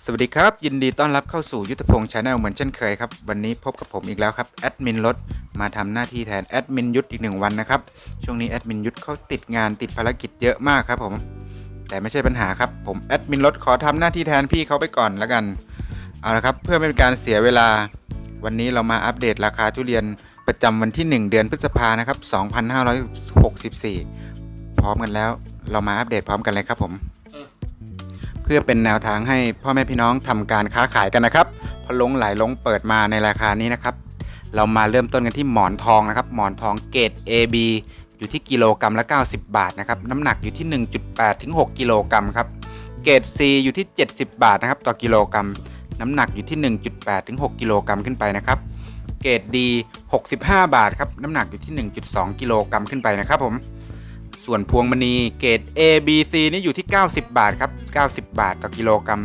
สวัสดีครับ ยินดีต้อนรับเข้าสู่ยุทธพงศ์ชาแนลเหมือนเช่นเคยครับ วันนี้พบกับผมอีกแล้วครับแอดมินรถมาทำหน้าที่แทนแอดมินยุทธอีกหนึ่งวันนะครับ ช่วงนี้แอดมินยุทธเขาติดงานติดภารกิจเยอะมากครับผม แต่ไม่ใช่ปัญหาครับ ผมแอดมินรถขอทำหน้าที่แทนพี่เขาไปก่อนแล้วกันเอาละครับ เพื่อไม่เป็นการเสียเวลา วันนี้เรามาอัปเดตราคาทุเรียนประจำวันที่ 1 เดือนพฤษภานะครับ2564 พร้อมกันแล้ว เรามาอัปเดตพร้อมกันเลยครับผม พื่อเป็นแนวทางให้พ่อแม่พี่น้องทำการค้าขายกันนะครับพอลงหลายลงเปิดมาในราคานี้นะครับ เรามาเริ่มต้นกันที่หมอนทองนะครับ หมอนทองเกรด AB อยู่ที่กิโลกรัมละ 90 บาทนะครับ น้ำหนักอยู่ที่ 1.8ถึง6กิโลกรัมครับ เกรด C อยู่ที่ 70 บาทนะครับ ต่อกิโลกรัม น้ำหนักอยู่ที่ 1.8ถึง6กิโลกรัมขึ้นไปนะครับ เกรด D 65 บาทครับ น้ำหนักอยู่ที่ 1.2 กิโลกรัมขึ้นไปนะครับผม ส่วนพวงมณีเกรด A B C นี่อยู่ที่ 90 บาทครับ 90 บาทต่อกิโลกรัม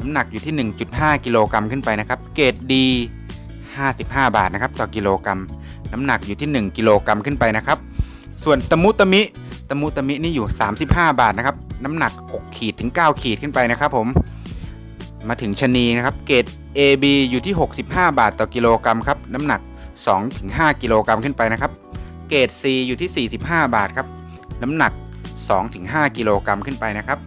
น้ำหนักอยู่ที่ 1.5 กิโลกรัมขึ้นไปนะครับ เกรด D 55 บาทนะครับต่อกิโลกรัม น้ำหนักอยู่ที่ 1 กิโลกรัมขึ้นไปนะครับ ส่วนตะมุตะมิตะมุตะมินี่อยู่ 35 บาทนะครับ น้ำหนัก 6 ขีดถึง 9 ขีดขึ้นไปนะครับผม มาถึงชะนีนะครับ เกรด AB อยู่ที่ 65 บาทต่อกิโลกรัมครับ น้ำหนัก 2-5 กิโลกรัมขึ้นไปนะครับ เกรด C อยู่ที่ 45 บาทครับ น้ำหนัก 2-5 กิโลกรัมขึ้นไปนะครับ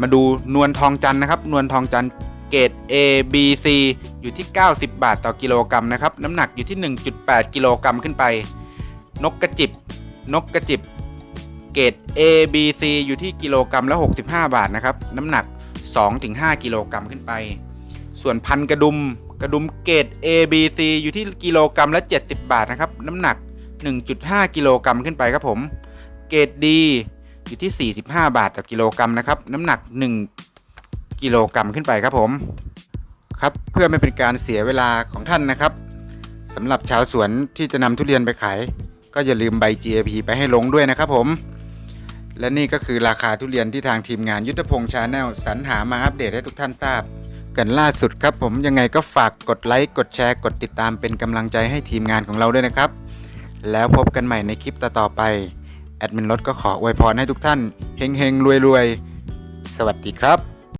มาดูนวลทองจันนะครับ นวลทองจันทร์เกรด A B C อยู่ที่ 90 บาทต่อกิโลกรัมนะครับ น้ำหนักอยู่ที่ 1.8 กิโลกรัมขึ้นไป นกกระจิบ นกกระจิบ เกรด A B C อยู่ที่กิโลกรัมละ 65 บาทนะครับ น้ำหนัก 2-5 กิโลกรัมขึ้นไป ส่วนพันกระดุม กระดุมเกรด A B C อยู่ที่กิโลกรัมละ 70 บาทนะครับ น้ำหนัก 1.5 กิโลกรัมขึ้นไปครับผม เกรดดี อยู่ที่ 45 บาทต่อกิโลกรัมนะครับ น้ำหนัก 1 กิโลกรัมขึ้นไปครับผมครับเพื่อไม่เป็นการเสียเวลาของท่านนะครับสำหรับชาวสวนที่จะนำทุเรียนไปขาย ก็อย่าลืมใบ GAP ไปให้ลงด้วยนะครับผม และนี่ก็คือราคาทุเรียนที่ทางทีมงานยุทธพงษ์ชาแนลสรรหามาอัปเดตให้ทุกท่านทราบ กันล่าสุดครับผมยังไงก็ฝากกดไลค์กดแชร์กดติดตามเป็นกำลังใจให้ทีมงานของเราด้วยนะครับ แล้วพบกันใหม่ในคลิปต่อๆไป แอดมินรถก็ขออวยพรให้ทุกท่านเฮงเฮงรวยรวยสวัสดีครับ